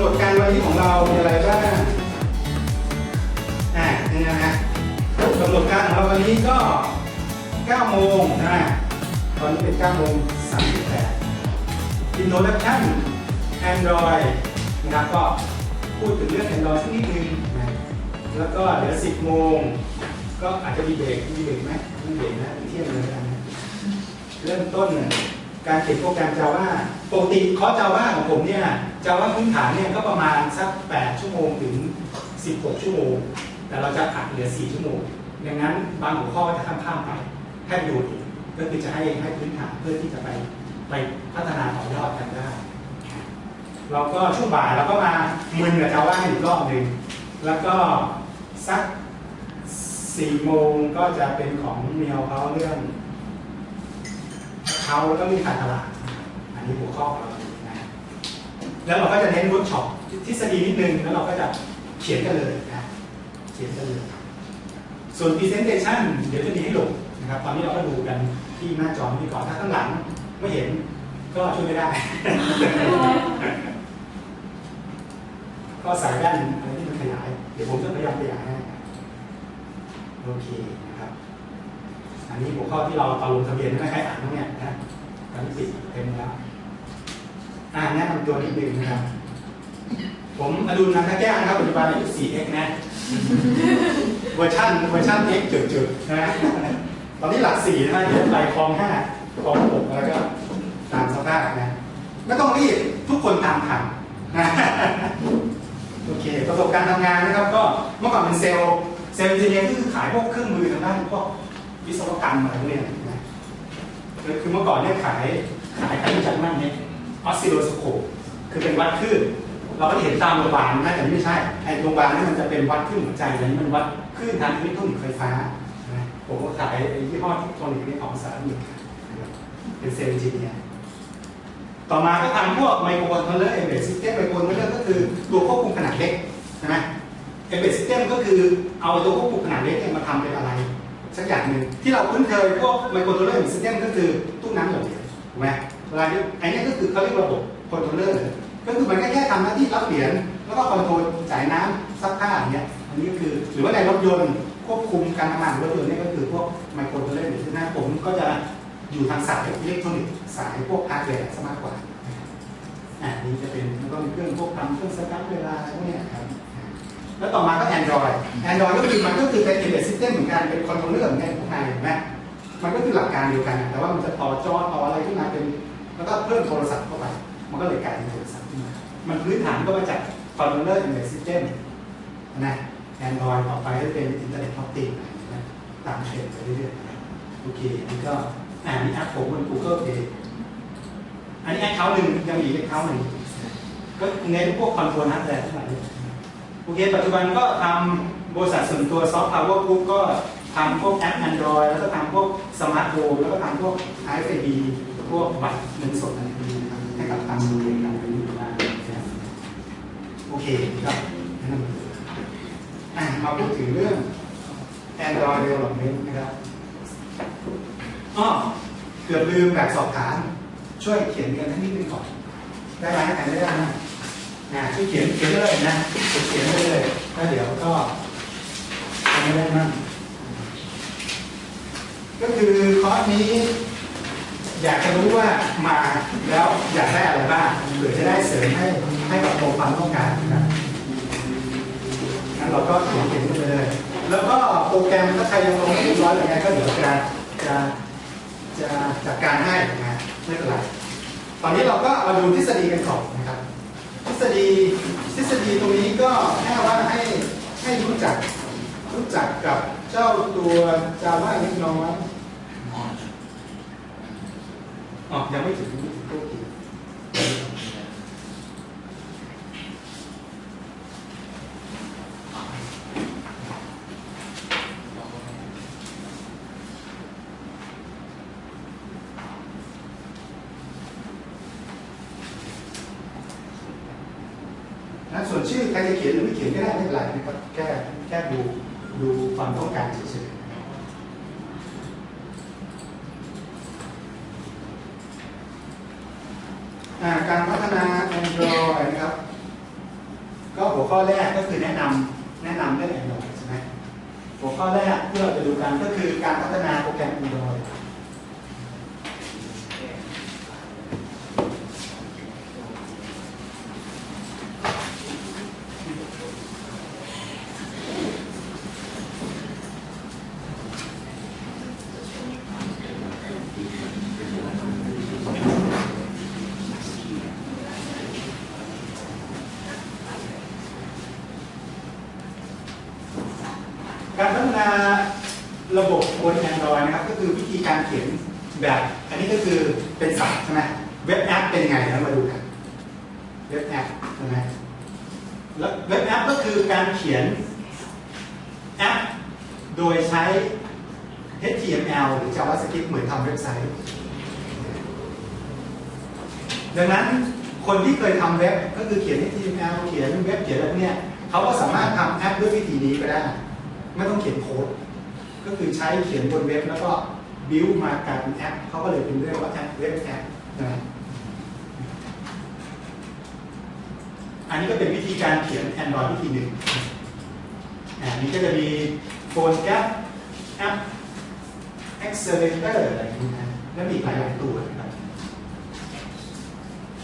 ำหนดการวันนี้ของเรามีอะไรบ้าง อ่านี่นะฮะกำหนดการของเราวันนี้ก็ 9 โมงนะตอนนี้เป็น 9 โมง 38 Introduction Android นะครับก็พูดถึงเรื่อง Android สักนิดนึงนะแล้วก็เดี๋ยว 10 โมง ก็อาจจะมีเบรกมีเบรกไหมม่เบรกนะเที่ยงเลยนะเริ่มต้นนะ การเขียนโปรแกรม Java ปกติคอร์ส Java ของผมเนี่ย Java พื้นฐานเนี่ยก็ประมาณสัก 8 ชั่วโมงถึง 16 ชั่วโมง แต่เราจะอัดเหลือ 4 ชั่วโมง ดังนั้นบางหัวข้อจะข้ามๆไปแค่ดูอีกก็คือจะให้ให้พื้นฐานเพื่อที่จะไปไปพัฒนาต่อยอดกันได้ เราก็ช่วงบ่ายเราก็มามึนกับ Java อีกรอบหนึ่งแล้วก็สัก 4 โมงก็จะเป็นของเมียวเขาเรื่อง เขาแล้วก็มีการตลาด อันนี้หัวข้อของเรานะแล้วเราก็จะเน้นเวิร์กช็อปทฤษฎีนิดนึง แล้วเราก็จะเขียนกันเลยนะเขียนกันเลยส่วน Presentation เดี๋ยวจะมีให้ลงนะครับ ตอนนี้เราก็ดูกันที่หน้าจอนี้ก่อน ถ้าข้างหลังไม่เห็นก็ช่วยไม่ได้ ก็สายด้านอะไรที่มันขยาย เดี๋ยวผมจะพยายามขยายให้โอเค อันนี้หัวข้อที่เราตอนลงทะเบียนไม่ใครอ่านบ้างเนี่ยนะตอนนี้ติดเต็มแล้วอ่าแนะนำตัวนิดนึงนะครับ ผมอดุลนันทแก้วนะครับปัจจุบันอายุ 4x นะเวอร์ชันเวอร์ชัน x จุดๆนะตอนนี้หลัก4นะเดี๋ยวไปคลอง5คลอง6แล้วก็ตามสภาพนะไม่ต้องรีบทุกคนตามทันนะโอเค ประสบการณ์ทำงานนะครับ ก็เมื่อก่อนเป็นเซลล์เซลล์เอนจิเนียร์ก็คือขายพวกเครื่องมือทางด้านพวก วิศวกรรมอะไรพวกนี้ยนะคือเมื่อก่อนเนี่ยขายขายใครจักมั่งเนี่ยออสซิโลสโคปคือเป็นวัดคลื่นเราก็เห็นตามโรงพยาบาลนะแต่ไม่ใช่ไอ้โรงพยาบาลนี่มันจะเป็นวัดคลื่นหัวใจอันนี้มันวัดคลื่นทางอิเล็กทรอนิกส์ไฟฟ้าผมก็ขายไอ้ยี่ห้ออิเล็กทรอนิกส์ในของสหรัฐอเมริกานะครับเป็นเซลล์เอนจิเนียต่อมาก็ทำพวกไมโครคอนโทรลเลอร์เอเบสซิสเต็มไมโครคอนโทรลเลอร์ก็คือตัวควบคุมขนาดเล็กใช่ไหมเอเบสซิสเต็มก็คือเอาตัวควบคุมขนาดเล็กเนี่ยมาทำเป็นอะไร สักอย่างหนึ่งที่เราคุ้นเคยพวกไมโครคอนโทรเลอร์ซิสเต็มก็คือตู้น้ำหยดเหรียญถูกไหมเวลานี้ไอ้นี่ก็คือเขาเรียกระบบคอนโทรลเลอร์ก็คือมันแค่แค่ทำหน้าที่รับเหรียญแล้วก็คอนโทรลจ่ายน้ำซักผ้าอย่างเงี้ยอันนี้ก็คือหรือว่าในรถยนต์ควบคุมการทำงานรถยนต์เนี่ยก็คือพวกไมโครคอนโทรเลอร์ที่หน้าผมก็จะอยู่ทางสายอิเล็กทรอนิกส์สายพวกฮาร์ดแวร์ซะมากกว่าอ่านี่จะเป็นแล้วก็มีเครื่องพวกทำเครื่องสกัดเวลาพวกเนี้ยครับ แล้วต่อมาก็ Android Android ก็คือมันก็คือเป็น embedded system เหมือนกันเป็นคอนโทรลเลอร์เหมือนกันข้างในเห็นไหมมันก็คือหลักการเดียวกัน แต่ว่ามันจะต่อจอต่ออะไรขึ้นมาเป็น แล้วก็เพิ่มโทรศัพท์เข้าไป มันก็เลยกลายเป็นโทรศัพท์ขึ้นมามันพื้นฐานก็มาจากคอนโทรลเลอร์ embedded system นะ Android ต่อไปก็เป็น Internet of Things นะตามเทรนด์ไปเรื่อยๆโอเคอันนี่ก็อ่านี่แอปผมบน Google Play อันนี้แอคเคาท์หนึ่งยังมีแอคเคาท์หนึ่งก็เน้นพวกคอนโทรลฮาร์ดแวร์ทั้งหลาย โอเค ปัจจุบันก็ทำบริษัทส่วนตัวซอฟต์พาวเวอร์กรุ๊ปก็ทำพวกแอป Android แล้วก็ทำพวกสมาร์ทโฟนแล้วก็ทำพวก RFID พวกบัตรเงินสดอะไรพวกนี้นะครับให้กับทางบริการเป็นอยู่ได้นะครับโอเคครับมาพูดถึงเรื่อง Android development นะครับอ้อเกือบลืมแบบสอบถาม ช่วยเขียนกันทั้งนิดนึงก่อน ได้ไหมอ่านได้ไหม นะช่วยเขียนเขียนเลยนะเขียนเลยเลยแล้วเดี๋ยวก็ทำไม่ได้มั่งก็คือคอร์สนี้ อยากจะรู้ว่ามาแล้วอยากได้อะไรบ้างเผื่อจะได้เสริมให้ให้กับโมความต้องการนะครับงั้นเราก็เขียนเขียนไปเลย แล้วก็โปรแกรมถ้าใครยังลงไม่เรียบร้อยอย่างไรก็เดี๋ยวจะจะจะจัดการให้นะไม่เป็นไรตอนนี้เราก็มาดูทฤษฎีกันก่อนนะครับ ษฎีทฤษฎีตรงนี้ก็แค่ว่าให้ให้รู้จักรู้จักกับเจ้าตัวจาว่าเล็กน้อยอ๋อยังไม่ถึงยังไม่ถึงตัวทีนะส่ วนชื่อใครจะเขียนหรือไม่เขียนก็ได้ไม่เป็นไรนะครับแค่แค่ดูดูความต้องการเฉยๆการพัฒนา Android นะครับ ก็หัวข้อแรกก็คือแนะนำแนะนำเรื่อง Android ใช่ไหมหัวข้อแรกที่เราจะดูกันก็คือการพัฒนาโปรแกรม Android การพัฒนาระบบบน Android นะครับ การเขียนแบบ อันนี้ก็คือเป็นศัพท์ใช่ไหมเว็บแอปเป็นไงแล้วมาดูกันเว็บแอปใช่ไหมแล้วเว็บแอปก็คือการเขียนแอปโดยใช้ HTML หรือ JavaScript เหมือนทำเว็บไซต์ ดังนั้นคนที่เคยทำเว็บก็คือเขียน HTML เขียนเว็บเขียนอะไรเนี้ยเขาก็สามารถทำแอปด้วยวิธีนี้ก็ได้ ไม่ต้องเขียนโค้ด ก็คือใช้เขียนบนเว็บแล้วก็ บิวมากลายเป็นแอปเขาก็เลยเป็นเรียกว่าแอปเว็บแอปนะอันนี้ก็เป็นวิธีการเขียน Android วิธีหนึ่งอันนี้ก็จะมีโฟนแอปแอป Accelerator อะไรอย่างนี้นะแล้วมีอีกหลายตัวนะครับ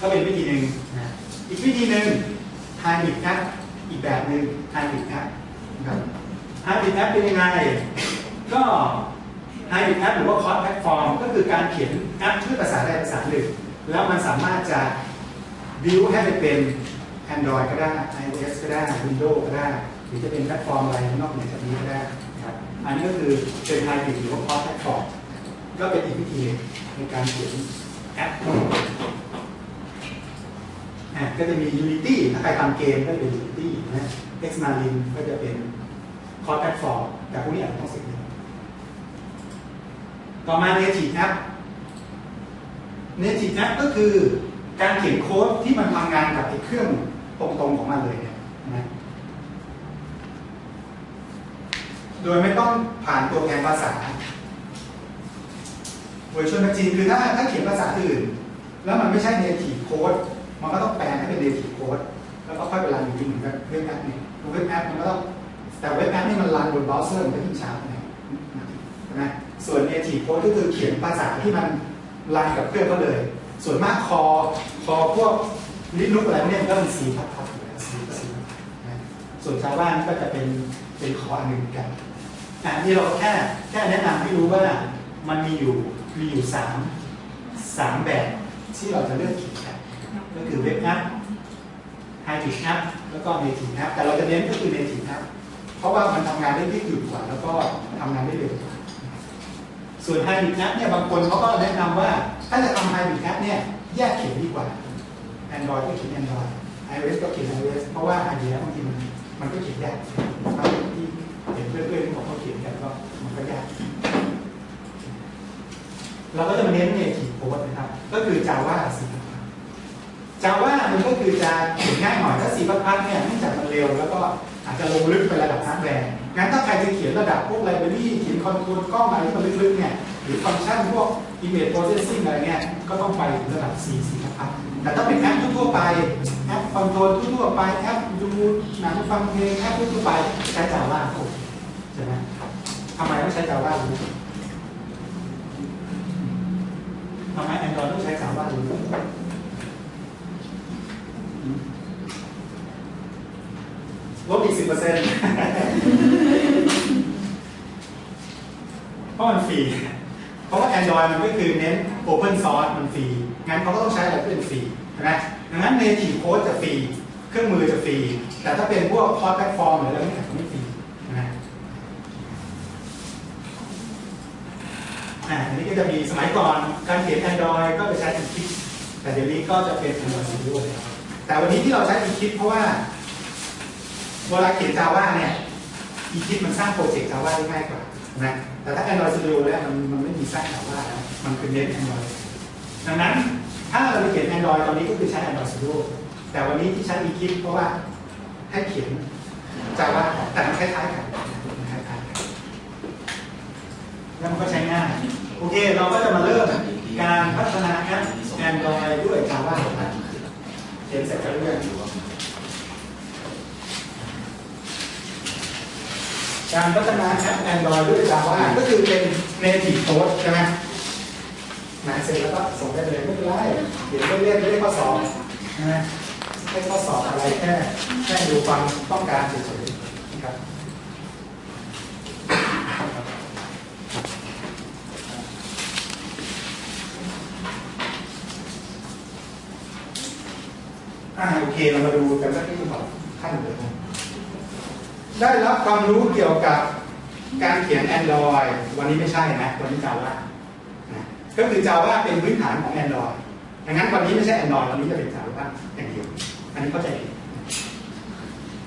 ก็เป็นวิธีหนึ่งนะอีกวิธีหนึ่ง Hybrid App อีกแบบหนึ่ง Hybrid App นะครับ Hybrid App เป็นยังไง ก็ Hybrid App หรือว่า Cross Platform ก็คือการเขียนแอปชื่อภาษาใดภาษาหนึ่งแล้วมันสามารถจะ build ให้ไปเป็น Android ก็ได้ iOS ก็ได้ Windows ก็ได้ หรือจะเป็นแพลตฟอร์มอะไรนอกเหนือจากนี้ก็ได้ครับอันนี้ก็คือเป็น Hybrid หรือว่า Cross Platform ก็เป็นอีกวิธีในการเขียนแอปอะก็จะมี Unity ถ้าใครทำเกมก็จะเป็น Unity นะ Xmarin ก็จะเป็น Core Platform แต่พวกนี้อาจจะต้องเส ต่อมา Native App Native App ก็คือการเขียนโค้ดที่มันทำงานกับไอ้เครื่องตรงๆของมันเลยเนี่ยนะโดยไม่ต้องผ่านตัวแทนภาษา Virtual Machine คือถ้าถ้าเขียนภาษาอื่น แล้วมันไม่ใช่ Native Code มันก็ต้องแปลให้เป็น native code แล้วก็ค่อยไปรันอยู่ดีเหมือนกับเว็บแอปเนี่ยเว็บแอปมันก็ต้องแต่เว็บแอปนี่มันรันบนเบราว์เซอร์มันก็ยิ่งช้าไงใช่ไหม ส่วน native code ก็คือเขียนภาษาที่มันรันกับเครื่องก็เลย ส่วนมากคอคอพวกลินุกอะไรเนี้ยก็เป็นสีพับๆอยู่แล้วสีสีส่วนชาวบ้านก็จะเป็นเป็นคออันหนึ่งกันอะนี่เราแค่แค่แนะนำให้รู้ว่ามันมีอยู่มีอยู่สามสามแบบที่เราจะเลือกเขียนกันก็คือเว็บแอป Hybrid App แล้วก็ Native App แต่เราจะเน้นก็คือ Native App เพราะว่ามันทำงานได้ยืดหยุ่นกว่า แล้วก็ทำงานได้เร็วกว่า ส่วนไฮบริดแอปเนี่ยบางคนเขาก็แนะนำว่า ถ้าจะทำไฮบริดแอปเนี่ยแยกเขียนดีกว่า Android ก็เขียน Android iOS ก็เขียน iOS เพราะว่าไอเดียบางทีมันมันก็เขียนยากที่เห็นเพื่อนๆที่บอกเขาเขียนกันก็มันก็ยากเราก็จะมาเน้น Native Code นะครับ ก็คือ Java สี จาว่ามันก็คือจะเขียนง่ายหน่อยถ้าสีพัดเนี่ยเนื่องจากมันเร็ว แล้วก็อาจจะลงลึกไประดับฮาร์ดแวร์งั้นถ้าใครจะเขียนระดับพวกไลบรารีเขียนคอนโทรลกล้องอะไรที่มันลึกๆเนี่ยหรือฟังก์ชันพวก image processing อะไรเนี่ยก็ต้องไปถึงระดับ C สีพัดแต่ถ้าเป็นแอปทั่วไปแอปคอนโทรลทั่วไปแอปดูหนังฟังเพลงแอปทั่วไปใช้จาว่าใช่ไหมทำไมต้องใช้จาว่ารู้ทำไม Android ต้องใช้จาว่ารู้ ลบอีกสิบเปอร์เซ็นต์เพราะมันฟรีเพราะว่า Android มันก็คือเน้น Open Source มันฟรี งั้นเขาก็ต้องใช้อะไรที่เป็นฟรีใช่ไหมดังนั้น Native Code จะฟรี เครื่องมือจะฟรี แต่ถ้าเป็นพวก Cross Platform หรืออะไรนี้อาจจะไม่ฟรีนะอ่าอันนี้ก็จะมีสมัยก่อนการเขียน Android ก็จะใช้ Eclipse แต่เดี๋ยวนี้ก็จะเป็น Android Studio แล้วยแต่วันนี้ที่เราใช้ Eclipse เพราะว่า เวลาเขียน Java เนี่ยอีคิดมันสร้างโปรเจกต์ Java ได้ง่ายกว่านะแต่ถ้า Android Studio แล้วมันมันไม่มีสร้าง Java แล้วมันเป็นเน้น Android ดังนั้นถ้าเราเขียน Android ตอนนี้ก็คือใช้ Android Studio แต่วันนี้ที่ใช้ eKit เพราะว่าให้เขียน Java แต่มันคล้ายๆกันคล้ายๆกันแล้วมันก็ใช้ง่ายโอเค เราก็จะมาเริ่มการพัฒนาแอป Android ด้วย Java เขียนเสร็จแล้วเรื่อย การพัฒนาแอป Android ด้วย Java ก็คือเป็น native code ใช่ไหมนะเสร็จแล้วก็ส่งได้เลยไม่เป็นไรเดี๋ยวเล่นๆไม่ได้ข้อสอบนะไม่ข้อสอบอะไรแค่แค่ดูความต้องการเฉยๆนะครับอ่าโอเคเรามาดูกันสักนิดก่อนขั้นเดียว ได้รับความรู้เกี่ยวกับการเขียน Android วันนี้ไม่ใช่นะวันนี้ Java นะก็คือ Java เป็นพื้นฐานของ Android ดังนั้นวันนี้ไม่ใช่ Android วันนี้จะเป็น Java อย่างเดียว อันนี้เข้าใจผิด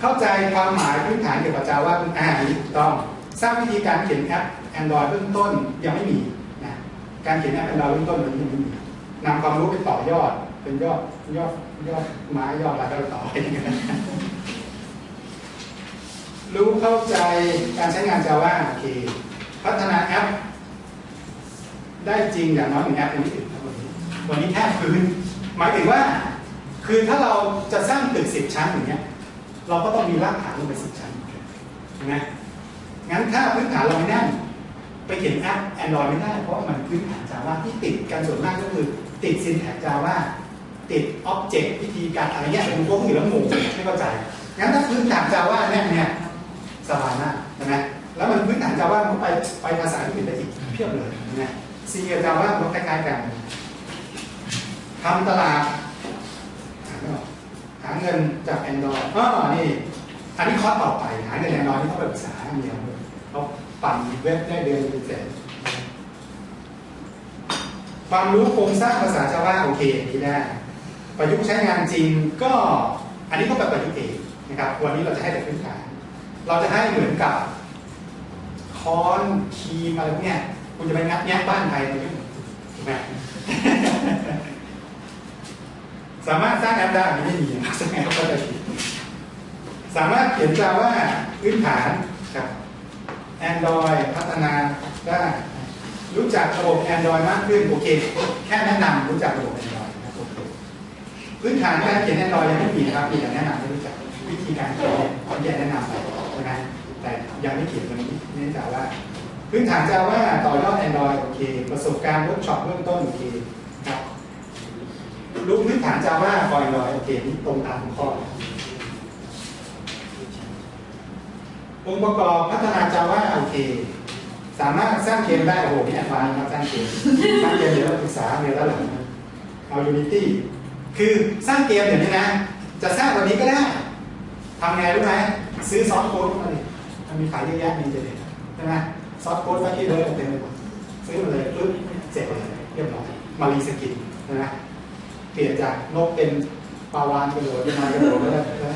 เข้าใจความหมายพื้นฐานเกี่ยวกับ Java อ่าอันนี้ถูกต้องทราบวิธีการเขียนแอป Android เบื้องต้นยังไม่มีนะการเขียนแอป Android เบื้องต้นวันนี้ยังไม่มีนำความรู้ไปต่อยอด เป็นยอดยอดยอดไม้ยอดอะไรก็ต่อไปอย่าง รู้เข้าใจการใช้งาน Java โอเค พัฒนาแอป ได้จริงอย่างน้อยหนึ่งแอปยังไม่ถึงครับวันนี้วันนี้แค่พื้น หมายถึงว่า คือถ้าเราจะสร้างตึกสิบชั้นอย่างเงี้ย เราก็ต้องมีรากฐานลงไปสิบชั้นใช่ไหมงั้นถ้าพื้นฐานเราไม่แน่นไปเขียนแอป Android ไม่ได้ เพราะมันพื้นฐาน Java ที่ติดกันส่วนมากก็คือ ติด syntax Java ติด object วิธีการอะไรเงี้ยผมก็อยู่แล้วงงไม่เข้าใจงั้นถ้าพื้นฐาน Java แน่นเนี่ย สบายมากใช่ไหมแล้วมันพื้นฐาน Java มันไปไปภาษาอื่นได้อีกเพียบเลยนะ C กับ Java มันคล้ายๆกันทำตลาดหาเงินจาก Android อ๋อนี่อันนี้คอร์สต่อไปหาเงิน Android นี่ต้องไปปรึกษาเมียเลยเขาปั่นเว็บได้เดือนเป็นแสนความรู้โครงสร้างภาษา Java โอเคอันนี้ได้ ประยุกต์ใช้งานจริงก็อันนี้ก็แบบประยุกต์เองนะครับ วันนี้เราจะให้แต่พื้นฐาน เราจะให้เหมือนกับค้อนครีมอะไรพวกเนี้ยคุณจะไปงัดแงะบ้านใครมายุ่งถูกไหมสามารถสร้างแอปได้ไม่มีนะสร้างแอปก็ได้สามารถเขียน Java พื้นฐานครับ Android พัฒนาได้รู้จักระบบ Android มากขึ้นโอเคแค่แนะนำรู้จักระบบ Android นะโอเคพื้นฐานการเขียน Android ยังไม่มีนะครับมีแต่แนะนำให้รู้จักวิธีการเขียนเนี่ยผมจะแนะนำไป ใช่ไหมแต่ยังไม่เขียนวันนี้เนื่องจากว่าพื้นฐาน Java ต่อยอด Android โอเค ประสบการณ์เวิร์กช็อปเบื้องต้นโอเคครับรู้พื้นฐาน Java ก่อน Android โอเคนี่ตรงตามข้อองค์ประกอบพัฒนา Java โอเค สามารถสร้างเกมได้ โอ้โหนี่แอดวานซ์ครับสร้างเกมสร้างเกมเดี๋ยวเราศึกษาเรียนแล้วหลังเอา Unity คือสร้างเกมอย่างนี้นะ จะสร้างวันนี้ก็ได้ทำไงรู้ไหม ซื้อซอสโค้ดมาดิมันมีขายเยอะแยะในอินเทอร์เน็ตใช่ไหมซอสโค้ดไว้ที่เลยเต็มไปหมดซื้อมาเลยปึ๊บเสร็จเลยเรียบร้อยมารีสกินใช่ไหมเปลี่ยนจากนกเป็นปลาวานกระโดดป็นมากระโดดก็ได้ใช่ไหม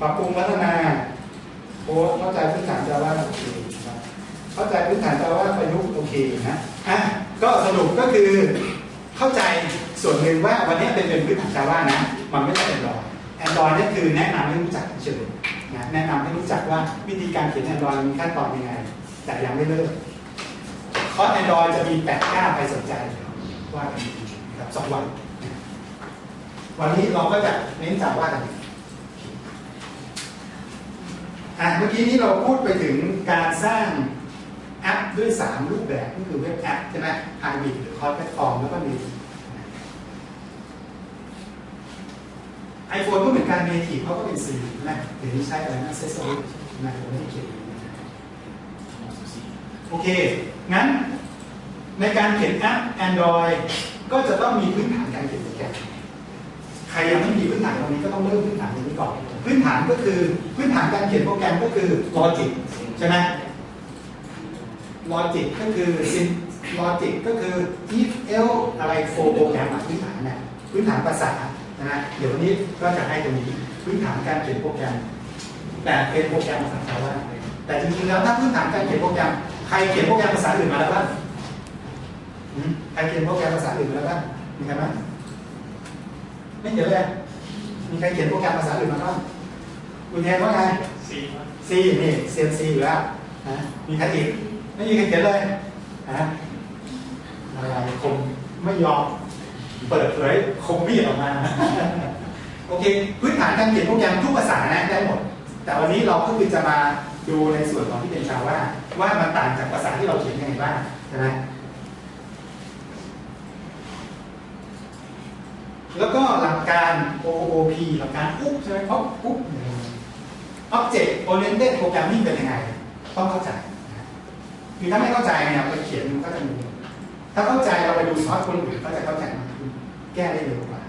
ปรับปรุงพัฒนาโอ้เข้าใจพื้นฐาน Java โอเคครับเข้าใจพื้นฐาน Java ประยุกต์โอเคนะอะก็สรุปก็คือเข้าใจส่วนหนึ่งว่าวันนี้เป็นเป็นพื้นฐาน Java นะ มันไม่ใช่ Android Android นี่คือแนะนำให้รู้จักเฉยนะแนะนำให้รู้จักว่าวิธีการเขียน Android มีขั้นตอนยังไง แต่ยังไม่เลิกคอร์ส Android จะมี8 9ใครสนใจว่ากันกทีนะครับสองวัน วันนี้เราก็จะเน้น Java กันอะเมื่อกี้นี้เราพูดไปถึงการสร้างแอปด้วย 3 รูปแบบก็คือเว็บแอปใช่ไหมไฮบริดหรือคอร์สแพลตฟอร์มแล้วก็มี ไอโฟนก็เหมือนกันเนทีฟเขาก็เป็นสีนะเดี๋ยวนี้ใช้อะไรนะเซสซอรี่นะผมไม่ได้เขียนโอเค งั้นในการเขียนแอป Android ก็จะต้องมีพื้นฐานการเขียนโปรแกรมใครยังไม่มีพื้นฐานตรงนี้ก็ต้องเริ่มพื้นฐานตรงนี้ก่อน พื้นฐานก็คือพื้นฐานการเขียนโปรแกรมก็คือลอจิกใช่ไหมลอจิกก็คือซินลอจิกก็คือ if else อะไรโฟโปรแกรมพื้นฐานเนี่ยพื้นฐานภาษา ดี๋ยววันนี้ก็จะให้ตรงนี้พื้นฐานการเขียนโปรแกรม แต่เป็นโปรแกรมภาษา Java แต่จริงๆแล้วถ้าพื้นฐานการเขียนโปรแกรมใครเขียนโปรแกรมภาษาอื่นมาแล้วบ้างหืมใครเขียนโปรแกรมภาษาอื่นมาแล้วบ้างมีใครบ้างไม่เยอะเลยมีใครเขียนโปรแกรมภาษาอื่นมาบ้างคุณแทนว่าไงสี่ครับซีนี่เซียนซีอยู่แล้วนะมีใครอีกไม่มีใครเขียนเลยนะอะไรคงไม่ยอมเปิดเผยคงมีดออกมา โอเค พื้นฐานการเขียนโปรแกรมทุกภาษานะได้หมด แต่วันนี้เราก็คือจะมาดูในส่วนของที่เป็น Java ว่ามันต่างจากภาษาที่เราเขียนยังไงบ้างใช่ไหมแล้วก็หลักการ OOP หลักการอุ๊บใช่ไหมเพราะอุ๊บ Object Oriented Programming เป็นยังไง ต้องเข้าใจคือถ้าไม่เข้าใจเนี่ยไปเขียนมันก็จะงงถ้าเข้าใจเราไปดูซอสคนอื่นก็จะเข้าใจมากขึ้นแก้ได้เร็วกว่า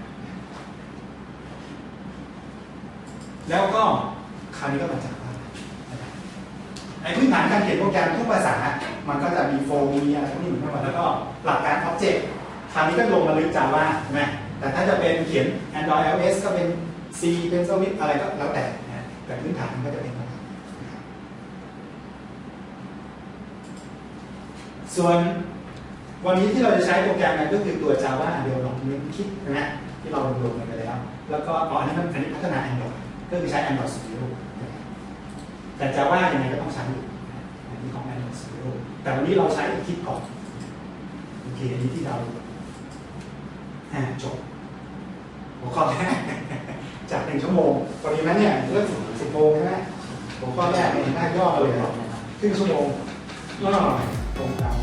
แล้วก็คราวนี้ก็มาจากว่าไอ้พื้นฐานการเขียนโปรแกรมทุกภาษา มันก็จะมีโฟล์มีอะไรพวกนี้เหมือนกันหมดแล้วก็หลักการ Object คราวนี้ก็ลงมาลึก Java ใช่ไหมแต่ถ้าจะเป็นเขียน Android iOS ก็เป็น C เป็น Swift อะไรก็แล้วแต่นะแต่พื้นฐานมันก็จะเป็นประมาณนี้ส่วนวันนี้ที่เราจะใช้โปรแกรมนั้นก็คือตัว Java Development Kit นะฮะที่เราลงกันไปแล้ว แล้วก็อ๋ออันนี้มันอันนี้พัฒนา Android ก็คือใช้ Android Studio แต่ Java ยังไงก็ต้องใช้อยู่อันนี้ของ Android Studio แต่วันนี้เราใช้คิดก่อน โอเค อันนี้ที่เราจบ หัวข้อแรกจากหนึ่งชั่วโมงตอนนี้นั้นเนี่ยเริ่มสิบโมงใช่ไหมหัวข้อแรกเนี่ยน่าย่อเลยครึ่งชั่วโมงย่อหน่อยตรงตาม